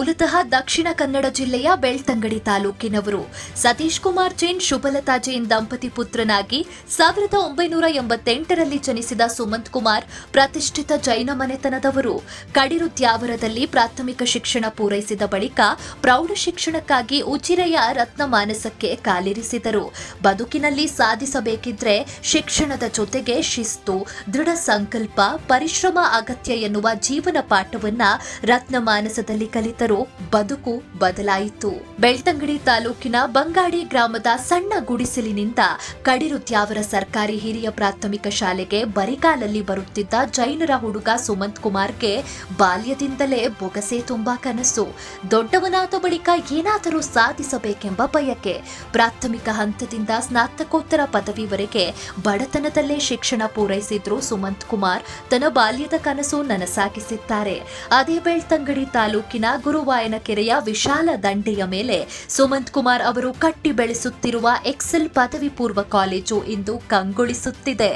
ಮೂಲತಃ ದಕ್ಷಿಣ ಕನ್ನಡ ಜಿಲ್ಲೆಯ ಬೆಳ್ತಂಗಡಿ ತಾಲೂಕಿನವರು. ಸತೀಶ್ ಕುಮಾರ್ ಜೈನ್ ಶುಭಲತಾ ಜೈನ್ ದಂಪತಿ ಪುತ್ರನಾಗಿ ಸಾವಿರದ ಒಂಬೈನೂರ ಎಂಬತ್ತೆಂಟರಲ್ಲಿ ಜನಿಸಿದ ಸುಮಂತ್ ಕುಮಾರ್ ಪ್ರತಿಷ್ಠಿತ ಜೈನ ಮನೆತನದವರು. ಕಡಿರು ತ್ಯಾವರದಲ್ಲಿ ಪ್ರಾಥಮಿಕ ಶಿಕ್ಷಣ ಪೂರೈಸಿದ ಬಳಿಕ ಪ್ರೌಢ ಶಿಕ್ಷಣಕ್ಕಾಗಿ ಉಜಿರೆಯ ರತ್ನಮಾನಸಕ್ಕೆ ಕಾಲಿರಿಸಿದರು. ಬದುಕಿನಲ್ಲಿ ಸಾಧಿಸಬೇಕಿದ್ರೆ ಶಿಕ್ಷಣದ ಜೊತೆಗೆ ಶಿಸ್ತು, ದೃಢ ಸಂಕಲ್ಪ, ಪರಿಶ್ರಮ, ಅಗತ್ಯ ಎನ್ನುವ ಜೀವನ ಪಾಠವನ್ನ ರತ್ನಮಾನಸದಲ್ಲಿ ಕಲಿತರು. ಬದುಕು ಬದಲಾಯಿತು. ಬೆಳ್ತಂಗಡಿ ತಾಲೂಕಿನ ಬಂಗಾಡಿ ಗ್ರಾಮದ ಸಣ್ಣ ಗುಡಿಸಲಿನಿಂದ ಕಡಿರು ತ್ಯಾವರ ಸರ್ಕಾರಿ ಹಿರಿಯ ಪ್ರಾಥಮಿಕ ಶಾಲೆಗೆ ಬರಿಗಾಲಲ್ಲಿ ಬರುತ್ತಿದ್ದ ಜೈನರ ಹುಡುಗ ಸುಮಂತ್ ಕುಮಾರ್ಗೆ ಬಾಲ್ಯದಿಂದಲೇ ಬೊಗಸೆ ತುಂಬಾ ಕನಸು. ದೊಡ್ಡವನಾದ ಬಳಿಕ ಏನಾದರೂ ಸಾಧಿಸಬೇಕೆಂಬ ಬಯಕೆ. ಪ್ರಾಥಮಿಕ ಹಂತದಿಂದ ಸ್ನಾತಕೋತ್ತರ ಪದವಿವರೆಗೆ ಬಡತನದಲ್ಲೇ ಶಿಕ್ಷಣ ಪೂರೈಸಿದ್ರು ಸುಮಂತ್ ಕುಮಾರ್. ತನ್ನ ಬಾಲ್ಯದ ಕನಸು ನನಸಾಗಿಸಿದ್ದಾರೆ. ಅದೇ ಬೆಳ್ತಂಗಡಿ ತಾಲೂಕಿನ ಗುರುವಾಯನ ಕೆರೆಯ ವಿಶಾಲ ದಂಡೆಯ ಮೇಲೆ ಸುಮಂತ್ ಕುಮಾರ್ ಅವರು ಕಟ್ಟಿ ಬೆಳೆಸುತ್ತಿರುವ ಎಕ್ಸೆಲ್ ಪದವಿ ಪೂರ್ವ ಕಾಲೇಜು ಇಂದು ಕಂಗೊಳಿಸುತ್ತಿದೆ.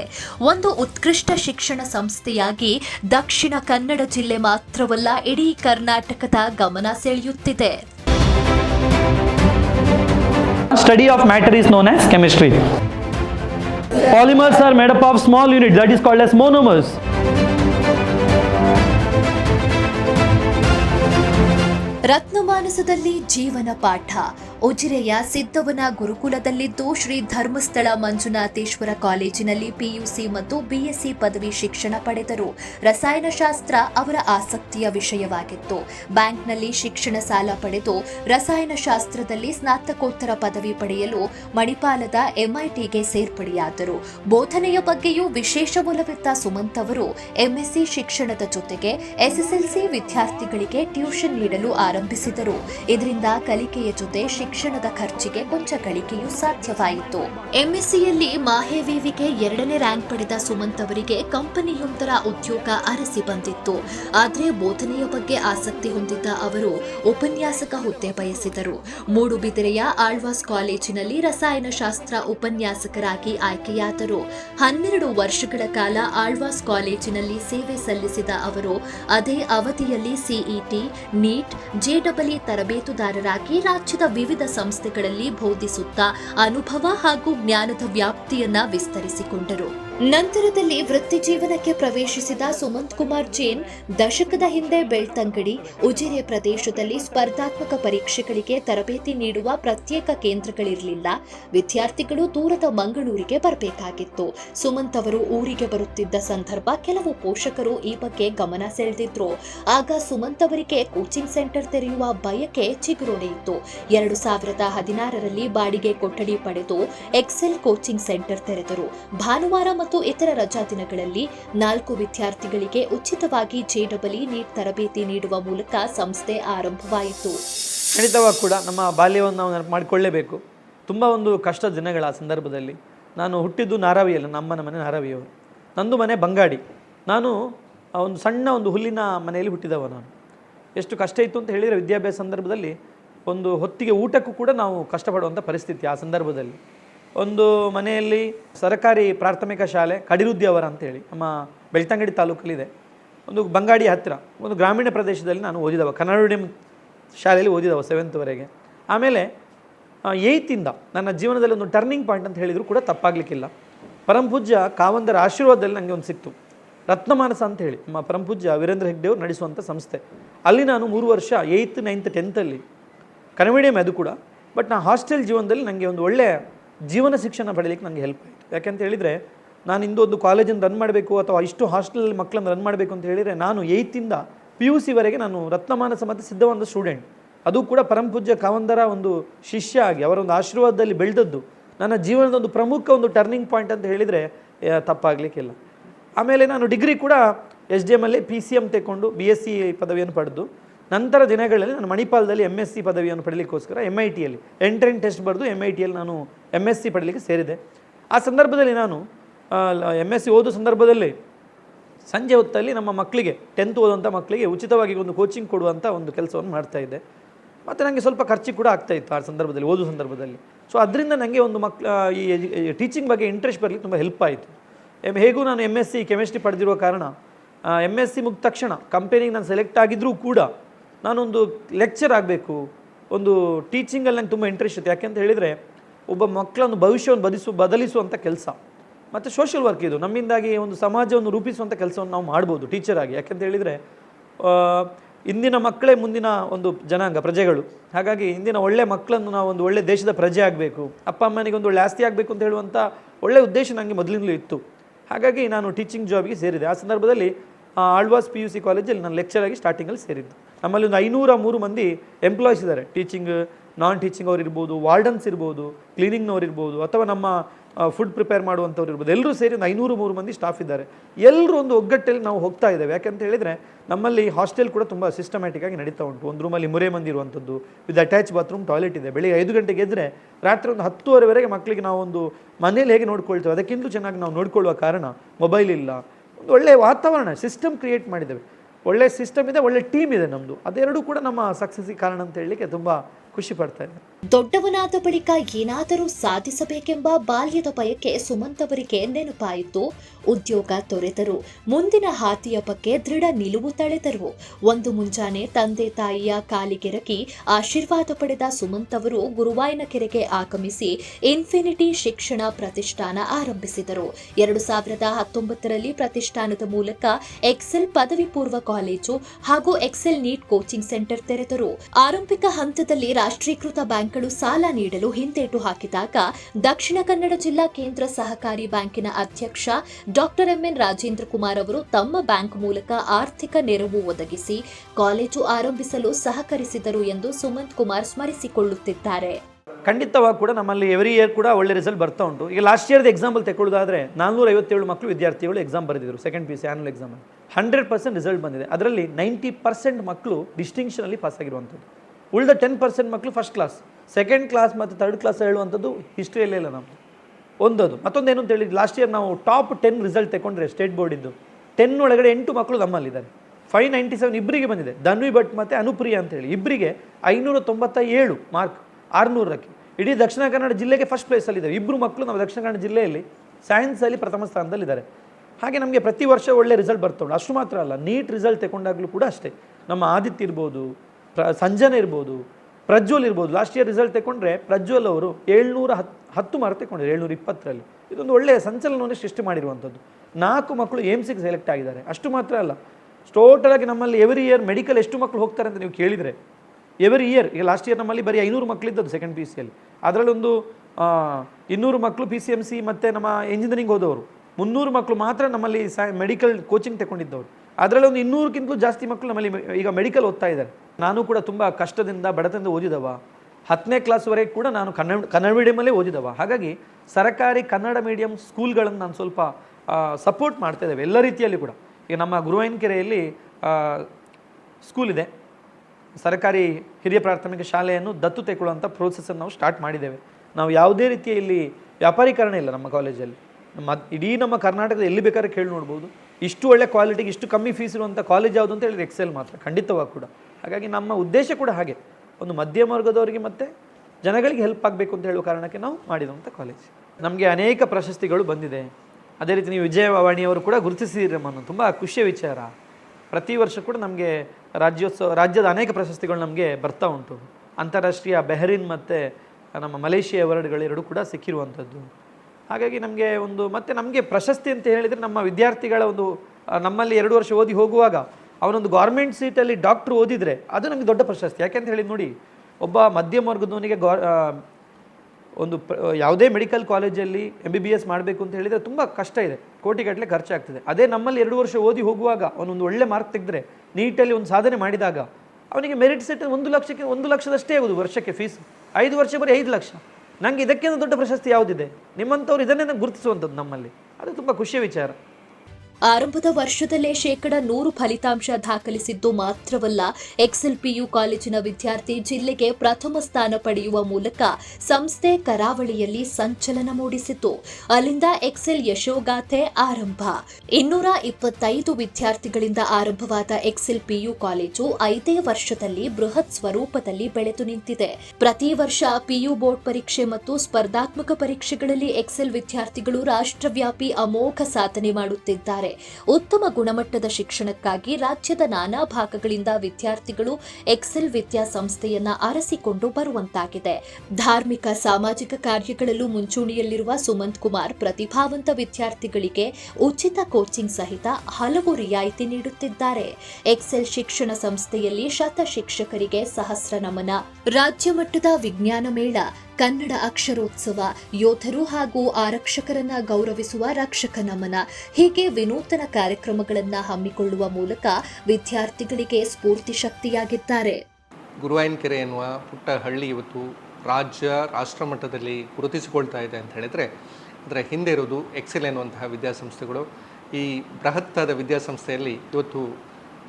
ಒಂದು ಉತ್ಕೃಷ್ಟ ಶಿಕ್ಷಣ ಸಂಸ್ಥೆಯಾಗಿ ದಕ್ಷಿಣ ಕನ್ನಡ ಜಿಲ್ಲೆ ಮಾತ್ರವಲ್ಲ, ಇಡೀ ಕರ್ನಾಟಕದ ಗಮನ ಸೆಳೆಯುತ್ತಿದೆ. Study of matter is known as chemistry polymers are made up of small units that is called as monomers. ರತ್ನಮಾನಸದಲ್ಲಿ ಜೀವನ ಪಾಠ. ಉಜಿರೆಯ ಸಿದ್ದವನ ಗುರುಕುಲದಲ್ಲಿದ್ದು ಶ್ರೀ ಧರ್ಮಸ್ಥಳ ಮಂಜುನಾಥೇಶ್ವರ ಕಾಲೇಜಿನಲ್ಲಿ ಪಿಯುಸಿ ಮತ್ತು ಬಿಎಸ್ಸಿ ಪದವಿ ಶಿಕ್ಷಣ ಪಡೆದರು. ರಸಾಯನಶಾಸ್ತ್ರ ಅವರ ಆಸಕ್ತಿಯ ವಿಷಯವಾಗಿತ್ತು. ಬ್ಯಾಂಕ್ನಲ್ಲಿ ಶಿಕ್ಷಣ ಸಾಲ ಪಡೆದು ರಸಾಯನಶಾಸ್ತ್ರದಲ್ಲಿ ಸ್ನಾತಕೋತ್ತರ ಪದವಿ ಪಡೆಯಲು ಮಣಿಪಾಲದ ಎಂಐಟಿಗೆ ಸೇರ್ಪಡೆಯಾದರು. ಬೋಧನೆಯ ಬಗ್ಗೆಯೂ ವಿಶೇಷ ಒಲವಿದ್ದ ಸುಮಂತ್ ಅವರು ಎಂಎಸ್ಸಿ ಶಿಕ್ಷಣದ ಜೊತೆಗೆ ಎಸ್ಎಸ್ಎಲ್ಸಿ ವಿದ್ಯಾರ್ಥಿಗಳಿಗೆ ಟ್ಯೂಷನ್ ನೀಡಲು ಆರಂಭಿಸಿದರು. ಇದರಿಂದ ಕಲಿಕೆಯ ಜೊತೆ ಶಿಕ್ಷಣದ ಖರ್ಚಿಗೆ ಕೊಂಚ ಗಳಿಕೆಯೂ ಸಾಧ್ಯವಾಯಿತು. ಎಂಎಸ್ಸಿಯಲ್ಲಿ ಮಾಹೆವಿವಿಗೆ ಎರಡನೇ ರ್ಯಾಂಕ್ ಪಡೆದ ಸುಮಂತ್ ಅವರಿಗೆ ಕಂಪನಿಯೊಂದರ ಉದ್ಯೋಗ ಅರಸಿ ಬಂದಿತ್ತು. ಆದರೆ ಬೋಧನೆಯ ಬಗ್ಗೆ ಆಸಕ್ತಿ ಹೊಂದಿದ್ದ ಅವರು ಉಪನ್ಯಾಸಕ ಹುದ್ದೆ ಬಯಸಿದರು. ಮೂಡುಬಿದಿರೆಯ ಆಳ್ವಾಸ್ ಕಾಲೇಜಿನಲ್ಲಿ ರಸಾಯನಶಾಸ್ತ್ರ ಉಪನ್ಯಾಸಕರಾಗಿ ಆಯ್ಕೆಯಾದರು. ಹನ್ನೆರಡು ವರ್ಷಗಳ ಕಾಲ ಆಳ್ವಾಸ್ ಕಾಲೇಜಿನಲ್ಲಿ ಸೇವೆ ಸಲ್ಲಿಸಿದ ಅವರು, ಅದೇ ಅವಧಿಯಲ್ಲಿ ಸಿಇಟಿ ನೀಟ್ ಜೆಡಬ್ಲ್ಯೂ ತರಬೇತುದಾರರಾಗಿ ರಾಜ್ಯದ ವಿವಿಧ ಸಂಸ್ಥೆಗಳಲ್ಲಿ ಬೋಧಿಸುತ್ತಾ ಅನುಭವ ಹಾಗೂ ಜ್ಞಾನದ ವ್ಯಾಪ್ತಿಯನ್ನ ವಿಸ್ತರಿಸಿಕೊಂಡರು. ನಂತರದಲ್ಲಿ ವೃತ್ತಿ ಜೀವನಕ್ಕೆ ಪ್ರವೇಶಿಸಿದ ಸುಮಂತ್ ಕುಮಾರ್ ಜೈನ್ ದಶಕದ ಹಿಂದೆ ಬೆಳ್ತಂಗಡಿ, ಉಜಿರೆ ಪ್ರದೇಶದಲ್ಲಿ ಸ್ಪರ್ಧಾತ್ಮಕ ಪರೀಕ್ಷೆಗಳಿಗೆ ತರಬೇತಿ ನೀಡುವ ಪ್ರತ್ಯೇಕ ಕೇಂದ್ರಗಳಿರಲಿಲ್ಲ. ವಿದ್ಯಾರ್ಥಿಗಳು ದೂರದ ಮಂಗಳೂರಿಗೆ ಬರಬೇಕಾಗಿತ್ತು. ಸುಮಂತ್ ಅವರು ಊರಿಗೆ ಬರುತ್ತಿದ್ದ ಸಂದರ್ಭ ಕೆಲವು ಪೋಷಕರು ಈ ಬಗ್ಗೆ ಗಮನ ಸೆಳೆದಿದ್ರು. ಆಗ ಸುಮಂತ್ ಅವರಿಗೆ ಕೋಚಿಂಗ್ ಸೆಂಟರ್ ತೆರೆಯುವ ಬಯಕೆ ಚಿಗುರೊಡೆಯಿತು. ಎರಡು ಸಾವಿರದ ಹದಿನಾರರಲ್ಲಿ ಬಾಡಿಗೆ ಕೊಠಡಿ ಪಡೆದು ಎಕ್ಸೆಲ್ ಕೋಚಿಂಗ್ ಸೆಂಟರ್ ತೆರೆದರು. ಭಾನುವಾರ ಮತ್ತು ಇತರ ರಜಾ ದಿನಗಳಲ್ಲಿ ನಾಲ್ಕು ವಿದ್ಯಾರ್ಥಿಗಳಿಗೆ ಉಚಿತವಾಗಿ ಜೆಡಬಲಿ ನೀಟ್ ತರಬೇತಿ ನೀಡುವ ಮೂಲಕ ಸಂಸ್ಥೆ ಆರಂಭವಾಯಿತು. ಖಂಡಿತವಾಗಿ ಕೂಡ ನಮ್ಮ ಬಾಲ್ಯವನ್ನು ನಾವು ನೆನಪು ಮಾಡಿಕೊಳ್ಳೇಬೇಕು. ತುಂಬ ಒಂದು ಕಷ್ಟ ದಿನಗಳ ಆ ಸಂದರ್ಭದಲ್ಲಿ ನಾನು ಹುಟ್ಟಿದ್ದು ನಾರಾವಿಯಲ್ಲಿ ನಮ್ಮನ ಮನೆ ನಾರಾವಿಯವರು. ನಂದು ಮನೆ ಬಂಗಾಡಿ. ನಾನು ಒಂದು ಸಣ್ಣ ಒಂದು ಹುಲ್ಲಿನ ಮನೆಯಲ್ಲಿ ಹುಟ್ಟಿದವ ನಾನು. ಎಷ್ಟು ಕಷ್ಟ ಇತ್ತು ಅಂತ ಹೇಳಿದರೆ ವಿದ್ಯಾಭ್ಯಾಸ ಸಂದರ್ಭದಲ್ಲಿ ಒಂದು ಹೊತ್ತಿಗೆ ಊಟಕ್ಕೂ ಕೂಡ ನಾವು ಕಷ್ಟಪಡುವಂಥ ಪರಿಸ್ಥಿತಿ ಆ ಸಂದರ್ಭದಲ್ಲಿ. ಒಂದು ಮನೆಯಲ್ಲಿ ಸರ್ಕಾರಿ ಪ್ರಾಥಮಿಕ ಶಾಲೆ ಕಡಿರುದ್ಯವರ ಅಂತೇಳಿ, ನಮ್ಮ ಬೆಳ್ತಂಗಡಿ ತಾಲೂಕಲ್ಲಿದೆ. ಒಂದು ಬಂಗಾಡಿ ಹತ್ತಿರ, ಒಂದು ಗ್ರಾಮೀಣ ಪ್ರದೇಶದಲ್ಲಿ ನಾನು ಓದಿದವ, ಕನ್ನಡ ಮೀಡಿಯಂ ಶಾಲೆಯಲ್ಲಿ ಓದಿದವ ಸೆವೆಂತ್ವರೆಗೆ ಆಮೇಲೆ ಏಯ್ತಿಂದ ನನ್ನ ಜೀವನದಲ್ಲಿ ಒಂದು ಟರ್ನಿಂಗ್ ಪಾಯಿಂಟ್ ಅಂತ ಹೇಳಿದರೂ ಕೂಡ ತಪ್ಪಾಗಲಿಕ್ಕಿಲ್ಲ. ಪರಂಪೂಜ್ಯ ಕಾವಂದರ ಆಶೀರ್ವಾದದಲ್ಲಿ ನನಗೆ ಒಂದು ಸಿಕ್ತು. ರತ್ನಮಾನಸ ಅಂತ ಹೇಳಿ ನಮ್ಮ ಪರಂಪೂಜ್ಯ ವೀರೇಂದ್ರ ಹೆಗ್ಡೆಯವರು ನಡೆಸುವಂಥ ಸಂಸ್ಥೆ. ಅಲ್ಲಿ ನಾನು ಮೂರು ವರ್ಷ ಏಯ್ತ್, ನೈನ್ತ್ ಟೆಂತಲ್ಲಿ ಕನ್ನಡ ಮೀಡಿಯಂ ಅದು ಕೂಡ, ಬಟ್ ನಾ ಹಾಸ್ಟೆಲ್ ಜೀವನದಲ್ಲಿ ನನಗೆ ಒಂದು ಒಳ್ಳೆಯ ಜೀವನ ಶಿಕ್ಷಣ ಪಡೀಲಿಕ್ಕೆ ನನಗೆ ಹೆಲ್ಪ್ ಆಯಿತು. ಯಾಕೆಂತ ಹೇಳಿದರೆ, ನಾನು ಇಂದು ಒಂದು ಕಾಲೇಜನ್ನು ರನ್ ಮಾಡಬೇಕು ಅಥವಾ ಇಷ್ಟು ಹಾಸ್ಟೆಲಲ್ಲಿ ಮಕ್ಕಳನ್ನು ರನ್ ಮಾಡಬೇಕು ಅಂತ ಹೇಳಿದರೆ, ನಾನು ಏಯ್ತಿಂದ ಪಿ ಯು ಸಿವರೆಗೆ ನಾನು ರತ್ನಮಾನಸ ಮತ್ತು ಸಿದ್ಧವಾದ ಸ್ಟೂಡೆಂಟ್ ಅದು ಕೂಡ ಪರಂಪೂಜ್ಯ ಕಾವಂದರ ಒಂದು ಶಿಷ್ಯ ಆಗಿ ಅವರೊಂದು ಆಶೀರ್ವಾದದಲ್ಲಿ ಬೆಳೆದದ್ದು. ನನ್ನ ಜೀವನದ ಒಂದು ಪ್ರಮುಖ ಒಂದು ಟರ್ನಿಂಗ್ ಪಾಯಿಂಟ್ ಅಂತ ಹೇಳಿದರೆ ತಪ್ಪಾಗಲಿಕ್ಕಿಲ್ಲ. ಆಮೇಲೆ ನಾನು ಡಿಗ್ರಿ ಕೂಡ ಎಸ್ ಡಿ ಎಮ್ಮಲ್ಲಿ ಪಿ ಸಿ ಎಂ ತೆಕೊಂಡು ಬಿ ಎಸ್ ಸಿ ಪದವಿಯನ್ನು ಪಡೆದು ನಂತರ ದಿನಗಳಲ್ಲಿ ನಾನು ಮಣಿಪಾಲದಲ್ಲಿ ಎಂ ಎಸ್ ಸಿ ಪದವಿಯನ್ನು ಪಡೀಲಿಕ್ಕೋಸ್ಕರ ಎಂ ಐ ಟಿಯಲ್ಲಿ ಎಂಟ್ರೆನ್ ಟೆಸ್ಟ್ ಬರೆದು ಎಂ ಐ ಟಿಯಲ್ಲಿ ನಾನು ಎಂ ಎಸ್ ಸಿ ಪಡೀಲಿಕ್ಕೆ ಸೇರಿದೆ. ಆ ಸಂದರ್ಭದಲ್ಲಿ ನಾನು ಎಂ ಎಸ್ ಸಿ ಓದೋ ಸಂದರ್ಭದಲ್ಲಿ ಸಂಜೆ ಹೊತ್ತಲ್ಲಿ ನಮ್ಮ ಮಕ್ಕಳಿಗೆ ಟೆಂತ್ ಓದುವಂಥ ಮಕ್ಕಳಿಗೆ ಉಚಿತವಾಗಿ ಒಂದು ಕೋಚಿಂಗ್ ಕೊಡುವಂಥ ಒಂದು ಕೆಲಸವನ್ನು ಮಾಡ್ತಾ ಇದ್ದೆ. ಮತ್ತು ನನಗೆ ಸ್ವಲ್ಪ ಖರ್ಚು ಕೂಡ ಆಗ್ತಾ ಇತ್ತು ಆ ಸಂದರ್ಭದಲ್ಲಿ ಓದೋ ಸಂದರ್ಭದಲ್ಲಿ. ಸೊ ಅದರಿಂದ ನನಗೆ ಒಂದು ಮಕ್ಳು ಈ ಟೀಚಿಂಗ್ ಬಗ್ಗೆ ಇಂಟ್ರೆಸ್ಟ್ ಬರಲಿಕ್ಕೆ ತುಂಬ ಹೆಲ್ಪ್ ಆಯಿತು. ಎಂ, ಹೇಗೂ ನಾನು ಎಂ ಎಸ್ ಸಿ ಕೆಮಿಸ್ಟ್ರಿ ಪಡೆದಿರುವ ಕಾರಣ ಎಂ ಎಸ್ ಸಿ ಮುಗಿದ ತಕ್ಷಣ ಕಂಪೆನಿಗೆ ನಾನು ಸೆಲೆಕ್ಟ್ ಆಗಿದ್ದರೂ ಕೂಡ ನಾನೊಂದು ಲೆಕ್ಚರ್ ಆಗಬೇಕು. ಒಂದು ಟೀಚಿಂಗಲ್ಲಿ ನಂಗೆ ತುಂಬ ಇಂಟ್ರೆಸ್ಟ್ ಇತ್ತು ಯಾಕೆಂತ ಹೇಳಿದರೆ, ಒಬ್ಬ ಮಕ್ಕಳನ್ನು ಭವಿಷ್ಯವನ್ನು ಬದಿಸು ಬದಲಿಸುವಂಥ ಕೆಲಸ. ಮತ್ತು ಸೋಷಿಯಲ್ ವರ್ಕ್ ಇದು. ನಮ್ಮಿಂದಾಗಿ ಒಂದು ಸಮಾಜವನ್ನು ರೂಪಿಸುವಂಥ ಕೆಲಸವನ್ನು ನಾವು ಮಾಡ್ಬೋದು ಟೀಚರ್ ಆಗಿ. ಯಾಕೆಂತ ಹೇಳಿದರೆ ಇಂದಿನ ಮಕ್ಕಳೇ ಮುಂದಿನ ಒಂದು ಜನಾಂಗ, ಪ್ರಜೆಗಳು. ಹಾಗಾಗಿ ಇಂದಿನ ಒಳ್ಳೆ ಮಕ್ಕಳನ್ನು ನಾವು ಒಂದು ಒಳ್ಳೆ ದೇಶದ ಪ್ರಜೆ ಆಗಬೇಕು. ಅಪ್ಪ ಅಮ್ಮನಿಗೆ ಒಂದು ಒಳ್ಳೆ ಆಸ್ತಿ ಆಗಬೇಕು ಅಂತ ಹೇಳುವಂಥ ಒಳ್ಳೆ ಉದ್ದೇಶ ನನಗೆ ಮೊದಲಿಂದಲೂ ಇತ್ತು. ಹಾಗಾಗಿ ನಾನು ಟೀಚಿಂಗ್ ಜಾಬ್ಗೆ ಸೇರಿದೆ. ಆ ಸಂದರ್ಭದಲ್ಲಿ ಆಳ್ವಾಸ್ ಪಿ ಯು ಸಿ ಕಾಲೇಜಲ್ಲಿ ನಾನು ಲೆಕ್ಚರಾಗಿ ಸ್ಟಾರ್ಟಿಂಗಲ್ಲಿ ಸೇರಿದ್ದು. ನಮ್ಮಲ್ಲಿ ಒಂದು ಐನೂರ ಮೂರು ಮಂದಿ ಎಂಪ್ಲಾಯ್ಸ್ ಇದ್ದಾರೆ. ಟೀಚಿಂಗ್ ನಾನ್ ಟೀಚಿಂಗ್ ಅವ್ರು ಇರ್ಬೋದು ವಾರ್ಡನ್ಸ್ ಇರ್ಬೋದು ಕ್ಲೀನಿಂಗ್ನವ್ರು ಇರ್ಬೋದು, ಅಥವಾ ನಮ್ಮ ಫುಡ್ ಪ್ರಿಪೇರ್ ಮಾಡುವಂಥವ್ರು ಇರ್ಬೋದು. ಎಲ್ಲರೂ ಸೇರಿ ಒಂದು ಐನೂರು ಮೂರು ಮಂದಿ ಸ್ಟಾಫ್ ಇದ್ದಾರೆ. ಎಲ್ಲರೂ ಒಂದು ಒಗ್ಗಟ್ಟಲ್ಲಿ ನಾವು ಹೋಗ್ತಾ ಇದ್ದೇವೆ. ಯಾಕಂತ ಹೇಳಿದರೆ ನಮ್ಮಲ್ಲಿ ಹಾಸ್ಟೆಲ್ ಕೂಡ ತುಂಬ ಸಿಸ್ಟಮ್ಯಾಟಿಕ್ ಆಗಿ ನಡೀತಾ ಉಂಟು. ಒಂದು ರೂಮಲ್ಲಿ ಮುರೇ ಮಂದಿ ಇರುವಂಥದ್ದು ವಿತ್ ಅಟ್ಯಾಚ್ ಬಾತ್ರೂಮ್ ಟಾಯ್ಲೆಟ್ ಇದೆ. ಬೆಳಿಗ್ಗೆ ಐದು ಗಂಟೆಗೆ ಎದ್ದರೆ ರಾತ್ರಿ ಒಂದು ಹತ್ತುವರೆವರೆಗೆ ಮಕ್ಕಳಿಗೆ ನಾವು ಒಂದು ಮನೇಲಿ ಹೇಗೆ ನೋಡ್ಕೊಳ್ತೇವೆ, ಅದಕ್ಕಿಂತಲೂ ಚೆನ್ನಾಗಿ ನಾವು ನೋಡ್ಕೊಳ್ಳುವ ಕಾರಣ ಮೊಬೈಲ್ ಇಲ್ಲ. ಒಂದು ಒಳ್ಳೆಯ ವಾತಾವರಣ ಸಿಸ್ಟಮ್ ಕ್ರಿಯೇಟ್ ಮಾಡಿದ್ದೇವೆ. ಒಳ್ಳೆ ಸಿಸ್ಟಮ್ ಇದೆ, ಒಳ್ಳೆ ಟೀಮ್ ಇದೆ ನಮ್ಮದು ಅದೆರಡೂ ಕೂಡ ನಮ್ಮ ಸಕ್ಸಸ್ಸಿಗೆ ಕಾರಣ ಅಂತ ಹೇಳಲಿಕ್ಕೆ ತುಂಬ ಖುಷಿ ಪಡ್ತಾರೆ. ದೊಡ್ಡವನಾದ ಬಳಿಕ ಏನಾದರೂ ಸಾಧಿಸಬೇಕೆಂಬ ಬಾಲ್ಯದ ಬಯಕೆ ಸುಮಂತ್ ಅವರಿಗೆ ನೆನಪಾಯಿತು. ಉದ್ಯೋಗ ತೊರೆದರು. ಮುಂದಿನ ಹಾತಿಯ ಬಗ್ಗೆ ದೃಢ ನಿಲುವು ತಳೆದರು. ಒಂದು ಮುಂಜಾನೆ ತಂದೆ ತಾಯಿಯ ಕಾಲಿಗೆರಗಿ ಆಶೀರ್ವಾದ ಪಡೆದ ಸುಮಂತ್ ಅವರು ಗುರುವಾಯನಕೆರೆಗೆ ಆಗಮಿಸಿ ಇನ್ಫಿನಿಟಿ ಶಿಕ್ಷಣ ಪ್ರತಿಷ್ಠಾನ ಆರಂಭಿಸಿದರು. ಎರಡು ಸಾವಿರದ ಹತ್ತೊಂಬತ್ತರಲ್ಲಿ ಪ್ರತಿಷ್ಠಾನದ ಮೂಲಕ ಎಕ್ಸೆಲ್ ಪದವಿ ಪೂರ್ವ ಕಾಲೇಜು ಹಾಗೂ ಎಕ್ಸೆಲ್ ನೀಟ್ ಕೋಚಿಂಗ್ ಸೆಂಟರ್ ತೆರೆದರು. ಆರಂಭಿಕ ಹಂತದಲ್ಲಿ ರಾಷ್ಟ್ರೀಕೃತ ಬ್ಯಾಂಕ್ಗಳು ಸಾಲ ನೀಡಲು ಹಿಂದೇಟು ಹಾಕಿದಾಗ ದಕ್ಷಿಣ ಕನ್ನಡ ಜಿಲ್ಲಾ ಕೇಂದ್ರ ಸಹಕಾರಿ ಬ್ಯಾಂಕಿನ ಅಧ್ಯಕ್ಷ ಡಾಕ್ಟರ್ ಎಂಎನ್ ರಾಜೇಂದ್ರ ಕುಮಾರ್ ಅವರು ತಮ್ಮ ಬ್ಯಾಂಕ್ ಮೂಲಕ ಆರ್ಥಿಕ ನೆರವು ಒದಗಿಸಿ ಕಾಲೇಜು ಆರಂಭಿಸಲು ಸಹಕರಿಸಿದರು ಎಂದು ಸುಮಂತ್ ಕುಮಾರ್ ಸ್ಮರಿಸಿಕೊಳ್ಳುತ್ತಿದ್ದಾರೆ. ಖಂಡಿತವಾಗಿ ಕೂಡ ನಮ್ಮಲ್ಲಿ ಎವ್ರಿ ಇಯರ್ ಕೂಡ ಒಳ್ಳೆ ರಿಸಲ್ಟ್ ಬರ್ತಾ ಉಂಟು. ಈಗ ಲಾಸ್ಟ್ ಇಯರ್ದು ಎಕ್ಸಾಂಪಲ್ ತಗೊಳ್ಳೋದಾದರೆ ನಾನ್ನೂರ ಐವತ್ತೇಳು ಮಕ್ಕಳು ವಿದ್ಯಾರ್ಥಿಗಳು exam ಬರೆದಿದ್ರು second P C annual exam hundred percent result ಬಂದಿದೆ. ಅದರಲ್ಲಿ ನೈಂಟಿ ಪರ್ಸೆಂಟ್ ಮಕ್ಕಳು ಡಿಸ್ಟಿಂಕ್ಷನಲ್ಲಿ ಪಾಸ್ ಆಗಿರುವಂಥದ್ದು. ಉಳಿದ ಟೆನ್ ಪರ್ಸೆಂಟ್ ಮಕ್ಕಳು ಫಸ್ಟ್ ಕ್ಲಾಸ್ ಸೆಕೆಂಡ್ ಕ್ಲಾಸ್ ಮತ್ತು ಥರ್ಡ್ ಕ್ಲಾಸ್ ಹೇಳುವಂಥದ್ದು ಹಿಸ್ಟ್ರಿಯಲ್ಲೇ ಇಲ್ಲ ನಮ್ಮದು ಒಂದದು. ಮತ್ತೊಂದೇನು ಅಂತ ಹೇಳಿದ್ದು ಲಾಸ್ಟ್ ಇಯರ್ ನಾವು ಟಾಪ್ ಟೆನ್ ರಿಸಲ್ಟ್ ತಗೊಂಡ್ರೆ ಸ್ಟೇಟ್ ಬೋರ್ಡಿದ್ದು ಟೆನ್ ಒಳಗಡೆ ಎಂಟು ಮಕ್ಕಳು ನಮ್ಮಲ್ಲಿದ್ದಾರೆ. ಫೈವ್ ನೈಂಟಿ ಸೆವೆನ್ ಇಬ್ಬರಿಗೆ ಬಂದಿದೆ. ಧನ್ವಿ ಭಟ್ ಮತ್ತು ಅನುಪ್ರಿಯ ಅಂತೇಳಿ ಇಬ್ಬರಿಗೆ ಐನೂರ ತೊಂಬತ್ತ ಏಳು ಮಾರ್ಕ್ ಆರುನೂರಕ್ಕೆ. ಇಡೀ ದಕ್ಷಿಣ ಕನ್ನಡ ಜಿಲ್ಲೆಗೆ ಫಸ್ಟ್ ಪ್ಲೇಸಲ್ಲಿದ್ದಾರೆ ಇಬ್ಬರು ಮಕ್ಕಳು ನಮ್ಮ ದಕ್ಷಿಣ ಕನ್ನಡ ಜಿಲ್ಲೆಯಲ್ಲಿ ಸೈನ್ಸಲ್ಲಿ ಪ್ರಥಮ ಸ್ಥಾನದಲ್ಲಿದ್ದಾರೆ. ಹಾಗೆ ನಮಗೆ ಪ್ರತಿ ವರ್ಷ ಒಳ್ಳೆ ರಿಸಲ್ಟ್ ಬರ್ತಾ ಅಷ್ಟು ಮಾತ್ರ ಅಲ್ಲ ನೀಟ್ ರಿಸಲ್ಟ್ ತಗೊಂಡಾಗಲೂ ಕೂಡ ಅಷ್ಟೇ. ನಮ್ಮ ಆದಿತ್ಯ ಇರ್ಬೋದು ಪ್ರ ಸಂಜನ ಇರ್ಬೋದು, ಪ್ರಜ್ವಲ್ ಇರ್ಬೋದು. ಲಾಸ್ಟ್ ಇಯರ್ ರಿಸಲ್ಟ್ ತಗೊಂಡ್ರೆ ಪ್ರಜ್ವಲ್ ಅವರು ಏಳ್ನೂರ ಹತ್ತು ಹತ್ತು ಮಾರ್ಕ್ ತಗೊಂಡಿದ್ದಾರೆ ಏಳ್ನೂರ ಇಪ್ಪತ್ತರಲ್ಲಿ. ಇದೊಂದು ಒಳ್ಳೆಯ ಸಂಚಲನವನ್ನು ಸೃಷ್ಟಿ ಮಾಡಿರುವಂಥದ್ದು. ನಾಲ್ಕು ಮಕ್ಕಳು ಏಮ್ಸಿಗೆ ಸೆಲೆಕ್ಟ್ ಆಗಿದ್ದಾರೆ. ಅಷ್ಟು ಮಾತ್ರ ಅಲ್ಲ. ಟೋಟಲಾಗಿ ನಮ್ಮಲ್ಲಿ ಎವ್ರಿ ಇಯರ್ ಮೆಡಿಕಲ್ ಎಷ್ಟು ಮಕ್ಕಳು ಹೋಗ್ತಾರೆ ಅಂತ ನೀವು ಕೇಳಿದರೆ ಎವ್ರಿ ಇಯರ್ ಈಗ ಲಾಸ್ಟ್ ಇಯರ್ ನಮ್ಮಲ್ಲಿ ಬರೀ ಐನೂರು ಮಕ್ಕಳಿದ್ದದ್ದು ಸೆಕೆಂಡ್ ಪಿ ಸಿಯಲ್ಲಿ ಅದರಲ್ಲೊಂದು ಇನ್ನೂರು ಮಕ್ಕಳು ಪಿ ಸಿ ಎಂ ಸಿ ಮತ್ತು ನಮ್ಮ ಇಂಜಿನಿಯರಿಂಗ್ ಹೋದವರು ಮುನ್ನೂರು ಮಕ್ಕಳು ಮಾತ್ರ ನಮ್ಮಲ್ಲಿ ಸೈ ಮೆಡಿಕಲ್ ಕೋಚಿಂಗ್ ತಗೊಂಡಿದ್ದವರು ಅದರಲ್ಲಿ ಒಂದು ಇನ್ನೂರಕ್ಕಿಂತಲೂ ಜಾಸ್ತಿ ಮಕ್ಕಳು ನಮ್ಮಲ್ಲಿ ಈಗ ಮೆಡಿಕಲ್ ಓದ್ತಾ ಇದ್ದಾರೆ. ನಾನು ಕೂಡ ತುಂಬ ಕಷ್ಟದಿಂದ ಬಡತನದಿಂದ ಓದಿದವ. ಹತ್ತನೇ ಕ್ಲಾಸ್ವರೆಗೆ ಕೂಡ ನಾನು ಕನ್ನಡ ಕನ್ನಡ ಮೀಡಿಯಮಲ್ಲೇ ಓದಿದವ. ಹಾಗಾಗಿ ಸರ್ಕಾರಿ ಕನ್ನಡ ಮೀಡಿಯಂ ಸ್ಕೂಲ್ಗಳನ್ನು ನಾನು ಸ್ವಲ್ಪ ಸಪೋರ್ಟ್ ಮಾಡ್ತಾ ಇದ್ದೇವೆ, ಎಲ್ಲ ರೀತಿಯಲ್ಲಿ ಕೂಡ. ಈಗ ನಮ್ಮ ಗುರುವೈನಕೆರೆಯಲ್ಲಿ ಸ್ಕೂಲ್ ಇದೆ. ಸರ್ಕಾರಿ ಹಿರಿಯ ಪ್ರಾಥಮಿಕ ಶಾಲೆಯನ್ನು ದತ್ತು ತೆಗೊಳ್ಳುವಂಥ ಪ್ರೋಸೆಸನ್ನು ನಾವು ಸ್ಟಾರ್ಟ್ ಮಾಡಿದ್ದೇವೆ. ನಾವು ಯಾವುದೇ ರೀತಿಯ ಇಲ್ಲಿ ವ್ಯಾಪಾರೀಕರಣ ಇಲ್ಲ ನಮ್ಮ ಕಾಲೇಜಲ್ಲಿ ನಮ್ಮ, ಇಡೀ ನಮ್ಮ ಕರ್ನಾಟಕದ ಎಲ್ಲಿ ಬೇಕಾದ್ರೆ ಕೇಳಿ ನೋಡ್ಬೋದು. ಇಷ್ಟು ಒಳ್ಳೆ ಕ್ವಾಲಿಟಿಗೆ ಇಷ್ಟು ಕಮ್ಮಿ ಫೀಸ್ ಇರುವಂಥ ಕಾಲೇಜ್ ಯಾವುದು ಅಂತ ಹೇಳಿದ್ರೆ ಎಕ್ಸೆಲ್ ಮಾತ್ರ ಖಂಡಿತವಾಗಿ ಕೂಡ. ಹಾಗಾಗಿ ನಮ್ಮ ಉದ್ದೇಶ ಕೂಡ ಹಾಗೆ. ಒಂದು ಮಧ್ಯಮ ವರ್ಗದವರಿಗೆ ಮತ್ತು ಜನಗಳಿಗೆ ಹೆಲ್ಪ್ ಆಗಬೇಕು ಅಂತ ಹೇಳುವ ಕಾರಣಕ್ಕೆ ನಾವು ಮಾಡಿದಂಥ ಕಾಲೇಜ್ ನಮಗೆ ಅನೇಕ ಪ್ರಶಸ್ತಿಗಳು ಬಂದಿದೆ. ಅದೇ ರೀತಿ ನೀವು ವಿಜಯವಾಣಿಯವರು ಕೂಡ ಗುರುತಿಸಿದ್ರೆ ನಮ್ಮನ್ನು ತುಂಬ ಖುಷಿಯ ವಿಚಾರ. ಪ್ರತಿ ವರ್ಷ ಕೂಡ ನಮಗೆ ರಾಜ್ಯೋತ್ಸವ, ರಾಜ್ಯದ ಅನೇಕ ಪ್ರಶಸ್ತಿಗಳು ನಮಗೆ ಬರ್ತಾ ಉಂಟು. ಅಂತಾರಾಷ್ಟ್ರೀಯ ಬೆಹರಿನ್ ಮತ್ತು ನಮ್ಮ ಮಲೇಷಿಯಾ ಅವಾರ್ಡ್ಗಳು ಎರಡು ಕೂಡ ಸಿಕ್ಕಿರುವಂಥದ್ದು ಹಾಗಾಗಿ ನಮಗೆ ಒಂದು ಮತ್ತು ನಮಗೆ ಪ್ರಶಸ್ತಿ ಅಂತ ಹೇಳಿದರೆ ನಮ್ಮ ವಿದ್ಯಾರ್ಥಿಗಳ ಒಂದು ನಮ್ಮಲ್ಲಿ ಎರಡು ವರ್ಷ ಓದಿ ಹೋಗುವಾಗ ಅವನೊಂದು ಗೌರ್ಮೆಂಟ್ ಸೀಟಲ್ಲಿ ಡಾಕ್ಟ್ರು ಓದಿದರೆ ಅದು ನಮಗೆ ದೊಡ್ಡ ಪ್ರಶಸ್ತಿ. ಯಾಕೆಂತ ಹೇಳಿ ನೋಡಿ, ಒಬ್ಬ ಮಧ್ಯಮ ವರ್ಗದವನಿಗೆ ಗೌರ್ ಒಂದು ಯಾವುದೇ ಮೆಡಿಕಲ್ ಕಾಲೇಜಲ್ಲಿ ಎಂ ಬಿ ಬಿ ಎಸ್ ಮಾಡಬೇಕು ಅಂತ ಹೇಳಿದರೆ ತುಂಬ ಕಷ್ಟ ಇದೆ. ಕೋಟಿಗಟ್ಟಲೆ ಖರ್ಚಾಗ್ತದೆ. ಅದೇ ನಮ್ಮಲ್ಲಿ ಎರಡು ವರ್ಷ ಓದಿ ಹೋಗುವಾಗ ಅವನೊಂದು ಒಳ್ಳೆ ಮಾರ್ಕ್ ತೆಗೆದ್ರೆ ನೀಟಲ್ಲಿ ಒಂದು ಸಾಧನೆ ಮಾಡಿದಾಗ ಅವನಿಗೆ ಮೆರಿಟ್ ಸೆಟ್ ಒಂದು ಲಕ್ಷಕ್ಕೆ, ಒಂದು ಲಕ್ಷದಷ್ಟೇ ಆಗೋದು ವರ್ಷಕ್ಕೆ ಫೀಸ್ ಐದು ವರ್ಷ ಬರೀ ಐದು ಲಕ್ಷ. ನನಗೆ ಇದಕ್ಕಿಂತ ದೊಡ್ಡ ಪ್ರಶಸ್ತಿ ಯಾವುದಿದೆ? ನಿಮ್ಮಂಥವ್ರು ಇದನ್ನೇ ಗುರುತಿಸುವಂಥದ್ದು ನಮ್ಮಲ್ಲಿ. ಅದು ತುಂಬ ಖುಷಿಯ ವಿಚಾರ. ಆರಂಭದ ವರ್ಷದಲ್ಲೇ ಶೇಕಡ ನೂರು ಫಲಿತಾಂಶ ದಾಖಲಿಸಿದ್ದು ಮಾತ್ರವಲ್ಲ ಎಕ್ಸೆಲ್ ಪಿಯು ಕಾಲೇಜಿನ ವಿದ್ಯಾರ್ಥಿ ಜಿಲ್ಲೆಗೆ ಪ್ರಥಮ ಸ್ಥಾನ ಪಡೆಯುವ ಮೂಲಕ ಸಂಸ್ಥೆ ಕರಾವಳಿಯಲ್ಲಿ ಸಂಚಲನ ಮೂಡಿಸಿತು ಅಲ್ಲಿಂದ ಎಕ್ಸೆಲ್ ಯಶೋಗಾಥೆ ಆರಂಭ. ಇನ್ನೂರ ಇಪ್ಪತ್ತೈದು ವಿದ್ಯಾರ್ಥಿಗಳಿಂದ ಆರಂಭವಾದ ಎಕ್ಸೆಲ್ ಪಿಯು ಕಾಲೇಜು ಐದೇ ವರ್ಷದಲ್ಲಿ ಬೃಹತ್ ಸ್ವರೂಪದಲ್ಲಿ ಬೆಳೆದು ನಿಂತಿದೆ. ಪ್ರತಿ ವರ್ಷ ಪಿಯು ಬೋರ್ಡ್ ಪರೀಕ್ಷೆ ಮತ್ತು ಸ್ಪರ್ಧಾತ್ಮಕ ಪರೀಕ್ಷೆಗಳಲ್ಲಿ ಎಕ್ಸೆಲ್ ವಿದ್ಯಾರ್ಥಿಗಳು ರಾಷ್ಟ್ರವ್ಯಾಪಿ ಅಮೋಘ ಸಾಧನೆ ಮಾಡುತ್ತಿದ್ದಾರೆ. ಉತ್ತಮ ಗುಣಮಟ್ಟದ ಶಿಕ್ಷಣಕ್ಕಾಗಿ ರಾಜ್ಯದ ನಾನಾ ಭಾಗಗಳಿಂದ ವಿದ್ಯಾರ್ಥಿಗಳು ಎಕ್ಸೆಲ್ ವಿದ್ಯಾಸಂಸ್ಥೆಯನ್ನ ಅರಸಿಕೊಂಡು ಬರುವಂತಾಗಿದೆ. ಧಾರ್ಮಿಕ, ಸಾಮಾಜಿಕ ಕಾರ್ಯಗಳಲ್ಲೂ ಮುಂಚೂಣಿಯಲ್ಲಿರುವ ಸುಮಂತ್ ಕುಮಾರ್ ಪ್ರತಿಭಾವಂತ ವಿದ್ಯಾರ್ಥಿಗಳಿಗೆ ಉಚಿತ ಕೋಚಿಂಗ್ ಸಹಿತ ಹಲವು ರಿಯಾಯಿತಿ ನೀಡುತ್ತಿದ್ದಾರೆ. ಎಕ್ಸೆಲ್ ಶಿಕ್ಷಣ ಸಂಸ್ಥೆಯಲ್ಲಿ ಶತ ಶಿಕ್ಷಕರಿಗೆ ಸಹಸ್ರ ನಮನ. ರಾಜ್ಯ ಮಟ್ಟದ ವಿಜ್ಞಾನ ಮೇಳ. ಕನ್ನಡ ಅಕ್ಷರೋತ್ಸವ, ಯೋಧರು ಹಾಗೂ ಆರಕ್ಷಕರನ್ನ ಗೌರವಿಸುವ ರಕ್ಷಕ ನಮನ, ಹೀಗೆ ವಿನೂತನ ಕಾರ್ಯಕ್ರಮಗಳನ್ನು ಹಮ್ಮಿಕೊಳ್ಳುವ ಮೂಲಕ ವಿದ್ಯಾರ್ಥಿಗಳಿಗೆ ಸ್ಫೂರ್ತಿ ಶಕ್ತಿಯಾಗಿದ್ದಾರೆ. ಗುರುವಾಯನಕೆರೆ ಎನ್ನುವ ಪುಟ್ಟ ಹಳ್ಳಿ ಇವತ್ತು ರಾಜ್ಯ ರಾಷ್ಟ್ರ ಮಟ್ಟದಲ್ಲಿ ಗುರುತಿಸಿಕೊಳ್ತಾ ಇದೆ ಅಂತ ಹೇಳಿದರೆ, ಅದರ ಹಿಂದೆ ಇರೋದು ಎಕ್ಸೆಲ್ ಎನ್ನುವಂತಹ ವಿದ್ಯಾಸಂಸ್ಥೆಗಳು. ಈ ಬೃಹತ್ತಾದ ವಿದ್ಯಾಸಂಸ್ಥೆಯಲ್ಲಿ ಇವತ್ತು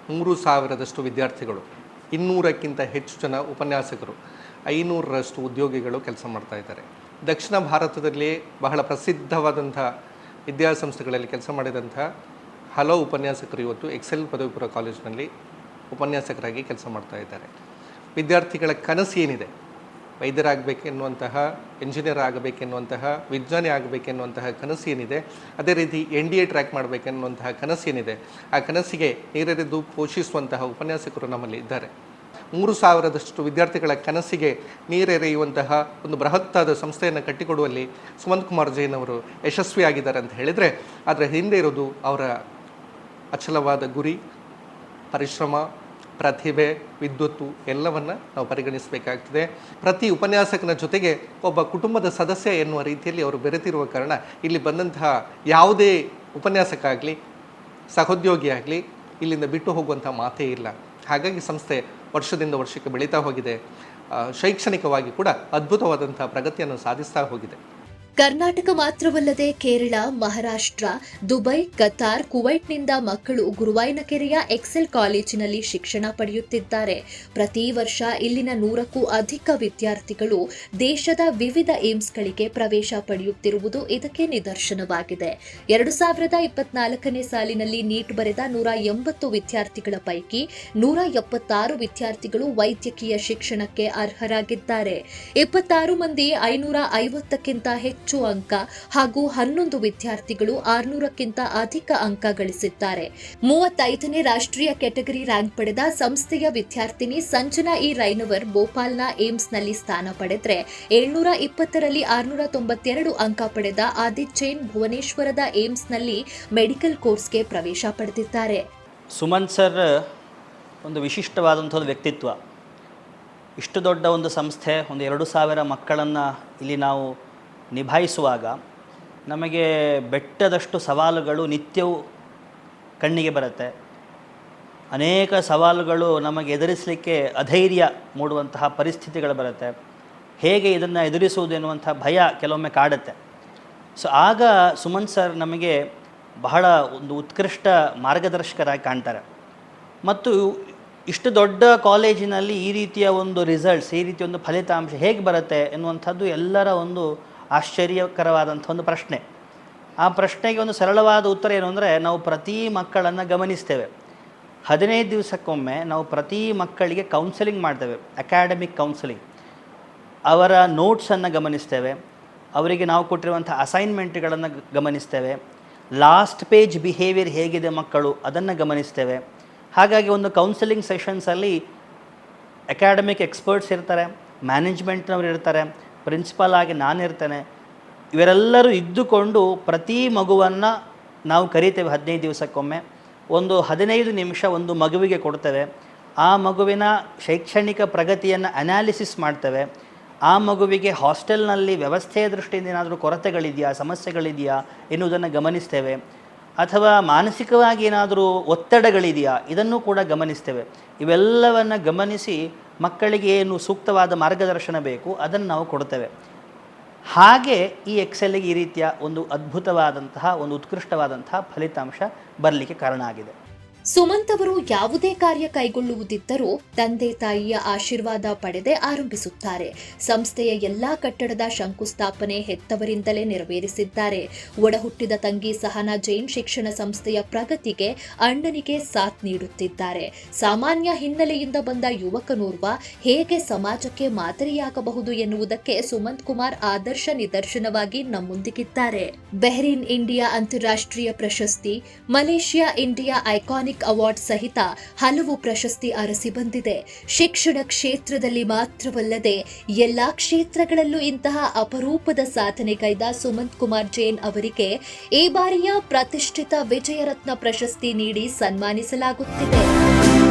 ಮೂರು ಸಾವಿರದಷ್ಟು ವಿದ್ಯಾರ್ಥಿಗಳು, ಇನ್ನೂರಕ್ಕಿಂತ ಹೆಚ್ಚು ಜನ ಉಪನ್ಯಾಸಕರು. ಐನೂರರಷ್ಟು ಉದ್ಯೋಗಿಗಳು ಕೆಲಸ ಮಾಡ್ತಾ ಇದ್ದಾರೆ. ದಕ್ಷಿಣ ಭಾರತದಲ್ಲಿ ಬಹಳ ಪ್ರಸಿದ್ಧವಾದಂಥ ವಿದ್ಯಾಸಂಸ್ಥೆಗಳಲ್ಲಿ ಕೆಲಸ ಮಾಡಿದಂಥ ಹಲವು ಉಪನ್ಯಾಸಕರು ಇವತ್ತು ಎಕ್ಸೆಲ್ ಪದವಿಪುರ ಕಾಲೇಜಿನಲ್ಲಿ ಉಪನ್ಯಾಸಕರಾಗಿ ಕೆಲಸ ಮಾಡ್ತಾ ಇದ್ದಾರೆ. ವಿದ್ಯಾರ್ಥಿಗಳ ಕನಸು ಏನಿದೆ? ವೈದ್ಯರಾಗಬೇಕೆನ್ನುವಂತಹ ಇಂಜಿನಿಯರ್ ಆಗಬೇಕೆನ್ನುವಂತಹ ವಿಜ್ಞಾನಿ ಆಗಬೇಕೆನ್ನುವಂತಹ ಕನಸು ಏನಿದೆ? ಅದೇ ರೀತಿ ಎನ್ ಡಿ ಎ ಟ್ರ್ಯಾಕ್ ಮಾಡಬೇಕೆನ್ನುವಂತಹ ಕನಸು ಏನಿದೆ? ಆ ಕನಸಿಗೆ ನೀರೆರೆದು ಪೋಷಿಸುವಂತಹ ಉಪನ್ಯಾಸಕರು ನಮ್ಮಲ್ಲಿ ಇದ್ದಾರೆ. ಮೂರು ಸಾವಿರದಷ್ಟು ವಿದ್ಯಾರ್ಥಿಗಳ ಕನಸಿಗೆ ನೀರೆರೆಯುವಂತಹ ಒಂದು ಬೃಹತ್ತಾದ ಸಂಸ್ಥೆಯನ್ನು ಕಟ್ಟಿಕೊಡುವಲ್ಲಿ ಸುಮಂತ್ ಕುಮಾರ್ ಜೈನ್ ಅವರು ಯಶಸ್ವಿಯಾಗಿದ್ದಾರೆ ಅಂತ ಹೇಳಿದರೆ ಅದರ ಹಿಂದೆ ಇರೋದು ಅವರ ಅಚಲವಾದ ಗುರಿ, ಪರಿಶ್ರಮ, ಪ್ರತಿಭೆ ವಿದ್ವತ್ತು ಎಲ್ಲವನ್ನು ನಾವು ಪರಿಗಣಿಸಬೇಕಾಗ್ತದೆ. ಪ್ರತಿ ಉಪನ್ಯಾಸಕನ ಜೊತೆಗೆ ಒಬ್ಬ ಕುಟುಂಬದ ಸದಸ್ಯ ಎನ್ನುವ ರೀತಿಯಲ್ಲಿ ಅವರು ಬೆರೆತಿರುವ ಕಾರಣ ಇಲ್ಲಿ ಬಂದಂತಹ ಯಾವುದೇ ಉಪನ್ಯಾಸಕ ಆಗಲಿ ಸಹೋದ್ಯೋಗಿಯಾಗಲಿ ಇಲ್ಲಿಂದ ಬಿಟ್ಟು ಹೋಗುವಂಥ ಮಾತೇ ಇಲ್ಲ. ಹಾಗಾಗಿ ಸಂಸ್ಥೆ ವರ್ಷದಿಂದ ವರ್ಷಕ್ಕೆ ಬೆಳೀತಾ ಹೋಗಿದೆ. ಶೈಕ್ಷಣಿಕವಾಗಿ ಕೂಡ ಅದ್ಭುತವಾದಂಥ ಪ್ರಗತಿಯನ್ನು ಸಾಧಿಸ್ತಾ ಹೋಗಿದೆ. ಕರ್ನಾಟಕ ಮಾತ್ರವಲ್ಲದೆ ಕೇರಳ, ಮಹಾರಾಷ್ಟ್ರ, ದುಬೈ, ಕತಾರ್, ಕುವೈಟ್ನಿಂದ ಮಕ್ಕಳು ಗುರುವಾಯನಕೆರೆಯ ಎಕ್ಸೆಲ್ ಕಾಲೇಜಿನಲ್ಲಿ ಶಿಕ್ಷಣ ಪಡೆಯುತ್ತಿದ್ದಾರೆ. ಪ್ರತಿ ವರ್ಷ ಇಲ್ಲಿನ ನೂರಕ್ಕೂ ಅಧಿಕ ವಿದ್ಯಾರ್ಥಿಗಳು ದೇಶದ ವಿವಿಧ ಏಮ್ಸ್ಗಳಿಗೆ ಪ್ರವೇಶ ಪಡೆಯುತ್ತಿರುವುದು ಇದಕ್ಕೆ ನಿದರ್ಶನವಾಗಿದೆ. ಎರಡು ಸಾವಿರದ ಇಪ್ಪತ್ನಾಲ್ಕನೇ ಸಾಲಿನಲ್ಲಿ ನೀಟ್ ಬರೆದ ನೂರ ಎಂಬತ್ತು ವಿದ್ಯಾರ್ಥಿಗಳ ಪೈಕಿ ನೂರ ಎಪ್ಪತ್ತಾರು ವಿದ್ಯಾರ್ಥಿಗಳು ವೈದ್ಯಕೀಯ ಶಿಕ್ಷಣಕ್ಕೆ ಅರ್ಹರಾಗಿದ್ದಾರೆ. ಇಪ್ಪತ್ತಾರು ಮಂದಿ ಐನೂರ ಐವತ್ತಕ್ಕಿಂತ ಹೆಚ್ಚು ಅಂಕ ಹಾಗೂ ಹನ್ನೊಂದು ವಿದ್ಯಾರ್ಥಿಗಳು ಆರ್ನೂರಕ್ಕಿಂತ ಅಧಿಕ ಅಂಕ ಗಳಿಸಿದ್ದಾರೆ. ಮೂವತ್ತೈದನೇ ರಾಷ್ಟ್ರೀಯ ಕ್ಯಾಟಗರಿ ರ್ಯಾಂಕ್ ಪಡೆದ ಸಂಸ್ಥೆಯ ವಿದ್ಯಾರ್ಥಿನಿ ಸಂಜನಾ ಇ. ರೈನವರ್ ಭೋಪಾಲ್ನ ಏಮ್ಸ್ನಲ್ಲಿ ಸ್ಥಾನ ಪಡೆದರೆ ಏಳ್ನೂರ ಇಪ್ಪತ್ತರಲ್ಲಿ ಆರ್ನೂರ ತೊಂಬತ್ತೆರಡು ಅಂಕ ಪಡೆದ ಆದಿತ್ ಭುವನೇಶ್ವರದ ಏಮ್ಸ್ನಲ್ಲಿ ಮೆಡಿಕಲ್ ಕೋರ್ಸ್ಗೆ ಪ್ರವೇಶ ಪಡೆದಿದ್ದಾರೆ. ಸುಮನ್ ಸರ್, ಒಂದು ವಿಶಿಷ್ಟವಾದಂಥ ವ್ಯಕ್ತಿತ್ವ. ಇಷ್ಟು ದೊಡ್ಡ ಒಂದು ಸಂಸ್ಥೆ, ಒಂದು ಎರಡು ಸಾವಿರ ಮಕ್ಕಳನ್ನು ಇಲ್ಲಿ ನಾವು ನಿಭಾಯಿಸುವಾಗ ನಮಗೆ ಬೆಟ್ಟದಷ್ಟು ಸವಾಲುಗಳು ನಿತ್ಯವೂ ಕಣ್ಣಿಗೆ ಬರುತ್ತೆ. ಅನೇಕ ಸವಾಲುಗಳು ನಮಗೆ ಎದುರಿಸಲಿಕ್ಕೆ ಅಧೈರ್ಯ ಮೂಡುವಂತಹ ಪರಿಸ್ಥಿತಿಗಳು ಬರುತ್ತೆ. ಹೇಗೆ ಇದನ್ನು ಎದುರಿಸುವುದು ಎನ್ನುವಂಥ ಭಯ ಕೆಲವೊಮ್ಮೆ ಕಾಡುತ್ತೆ. ಸೊ ಆಗ ಸುಮನ್ ಸರ್ ನಮಗೆ ಬಹಳ ಒಂದು ಉತ್ಕೃಷ್ಟ ಮಾರ್ಗದರ್ಶಕರಾಗಿ ಕಾಣ್ತಾರೆ. ಮತ್ತು ಇಷ್ಟು ದೊಡ್ಡ ಕಾಲೇಜಿನಲ್ಲಿ ಈ ರೀತಿಯ ಒಂದು ರಿಸಲ್ಟ್ಸ್ ಈ ರೀತಿಯ ಒಂದು ಫಲಿತಾಂಶ ಹೇಗೆ ಬರುತ್ತೆ ಎನ್ನುವಂಥದ್ದು ಎಲ್ಲರ ಒಂದು ಆಶ್ಚರ್ಯಕರವಾದಂಥ ಒಂದು ಪ್ರಶ್ನೆ. ಆ ಪ್ರಶ್ನೆಗೆ ಒಂದು ಸರಳವಾದ ಉತ್ತರ ಏನು ಅಂದರೆ, ನಾವು ಪ್ರತಿ ಮಕ್ಕಳನ್ನು ಗಮನಿಸ್ತೇವೆ. ಹದಿನೈದು ದಿವಸಕ್ಕೊಮ್ಮೆ ನಾವು ಪ್ರತಿ ಮಕ್ಕಳಿಗೆ ಕೌನ್ಸೆಲಿಂಗ್ ಮಾಡ್ತೇವೆ ಅಕಾಡೆಮಿಕ್ ಕೌನ್ಸೆಲಿಂಗ್ ಅವರ ನೋಟ್ಸನ್ನು ಗಮನಿಸ್ತೇವೆ, ಅವರಿಗೆ ನಾವು ಕೊಟ್ಟಿರುವಂಥ ಅಸೈನ್ಮೆಂಟ್ಗಳನ್ನು ಗಮನಿಸ್ತೇವೆ. ಲಾಸ್ಟ್ ಪೇಜ್ ಬಿಹೇವಿಯರ್ ಹೇಗಿದೆ ಮಕ್ಕಳು ಅದನ್ನು ಗಮನಿಸ್ತೇವೆ. ಹಾಗಾಗಿ ಒಂದು ಕೌನ್ಸಿಲಿಂಗ್ ಸೆಷನ್ಸಲ್ಲಿ ಅಕಾಡೆಮಿಕ್ ಎಕ್ಸ್ಪರ್ಟ್ಸ್ ಇರ್ತಾರೆ ಮ್ಯಾನೇಜ್ಮೆಂಟ್ನವ್ರು ಇರ್ತಾರೆ ಪ್ರಿನ್ಸಿಪಾಲ್ ಆಗಿ ನಾನಿರ್ತೇನೆ, ಇವರೆಲ್ಲರೂ ಇದ್ದುಕೊಂಡು ಪ್ರತಿ ಮಗುವನ್ನು ನಾವು ಕರಿತೇವೆ ಹದಿನೈದು ದಿವಸಕ್ಕೊಮ್ಮೆ. ಒಂದು ಹದಿನೈದು ನಿಮಿಷ ಒಂದು ಮಗುವಿಗೆ ಕೊಡ್ತೇವೆ. ಆ ಮಗುವಿನ ಶೈಕ್ಷಣಿಕ ಪ್ರಗತಿಯನ್ನು ಅನಾಲಿಸಿಸ್ ಮಾಡ್ತೇವೆ. ಆ ಮಗುವಿಗೆ ಹಾಸ್ಟೆಲ್ನಲ್ಲಿ ವ್ಯವಸ್ಥೆಯ ದೃಷ್ಟಿಯಿಂದ ಏನಾದರೂ ಕೊರತೆಗಳಿದೆಯಾ, ಸಮಸ್ಯೆಗಳಿದೆಯಾ ಎನ್ನುವುದನ್ನು ಗಮನಿಸ್ತೇವೆ. ಅಥವಾ ಮಾನಸಿಕವಾಗಿ ಏನಾದರೂ ಒತ್ತಡಗಳಿದೆಯಾ, ಇದನ್ನು ಕೂಡ ಗಮನಿಸ್ತೇವೆ. ಇವೆಲ್ಲವನ್ನು ಗಮನಿಸಿ ಮಕ್ಕಳಿಗೆ ಏನು ಸೂಕ್ತವಾದ ಮಾರ್ಗದರ್ಶನ ಬೇಕು, ಅದನ್ನು ನಾವು ಕೊಡ್ತೇವೆ ಹಾಗೆ ಈ ಎಕ್ಸೆಲ್ಗೆ ಈ ರೀತಿಯ ಒಂದು ಅದ್ಭುತವಾದಂತಹ, ಒಂದು ಉತ್ಕೃಷ್ಟವಾದಂತಹ ಫಲಿತಾಂಶ ಬರಲಿಕ್ಕೆ ಕಾರಣ ಆಗಿದೆ. ಸುಮಂತ್ ಅವರು ಯಾವುದೇ ಕಾರ್ಯ ಕೈಗೊಳ್ಳುವುದಿದ್ದರೂ ತಂದೆ ತಾಯಿಯ ಆಶೀರ್ವಾದ ಪಡೆದೆ ಆರಂಭಿಸುತ್ತಾರೆ. ಸಂಸ್ಥೆಯ ಎಲ್ಲಾ ಕಟ್ಟಡದ ಶಂಕುಸ್ಥಾಪನೆ ಹೆತ್ತವರಿಂದಲೇ ನೆರವೇರಿಸಿದ್ದಾರೆ. ಒಡಹುಟ್ಟಿದ ತಂಗಿ ಸಹನಾ ಜೈನ್ ಶಿಕ್ಷಣ ಸಂಸ್ಥೆಯ ಪ್ರಗತಿಗೆ ಅಣ್ಣನಿಗೆ ಸಾಥ್ ನೀಡುತ್ತಿದ್ದಾರೆ. ಸಾಮಾನ್ಯ ಹಿನ್ನೆಲೆಯಿಂದ ಬಂದ ಯುವಕನೋರ್ವ ಹೇಗೆ ಸಮಾಜಕ್ಕೆ ಮಾದರಿಯಾಗಬಹುದು ಎನ್ನುವುದಕ್ಕೆ ಸುಮಂತ್ ಕುಮಾರ್ ಆದರ್ಶ ನಿದರ್ಶನವಾಗಿ ನಮ್ಮೊಂದಿಗಿದ್ದಾರೆ. ಬೆಹ್ರಿನ್ ಇಂಡಿಯಾ ಅಂತಾರಾಷ್ಟ್ರೀಯ ಪ್ರಶಸ್ತಿ, ಮಲೇಷ್ಯಾ ಇಂಡಿಯಾ ಐಕಾನಿಕ್ ಅವಾರ್ಡ್ ಸಹಿತ ಹಲವು ಪ್ರಶಸ್ತಿ ಅರಸಿ ಬಂದಿದೆ. ಶಿಕ್ಷಣ ಕ್ಷೇತ್ರದಲ್ಲಿ ಮಾತ್ರವಲ್ಲದೆ ಎಲ್ಲಾ ಕ್ಷೇತ್ರಗಳಲ್ಲೂ ಇಂತಹ ಅಪರೂಪದ ಸಾಧನೆ ಕೈದ ಸುಮಂತ್ ಕುಮಾರ್ ಜೈನ್ ಅವರಿಗೆ ಈ ಬಾರಿಯ ಪ್ರತಿಷ್ಠಿತ ವಿಜಯರತ್ನ ಪ್ರಶಸ್ತಿ ನೀಡಿ ಸನ್ಮಾನಿಸಲಾಗುತ್ತಿದೆ.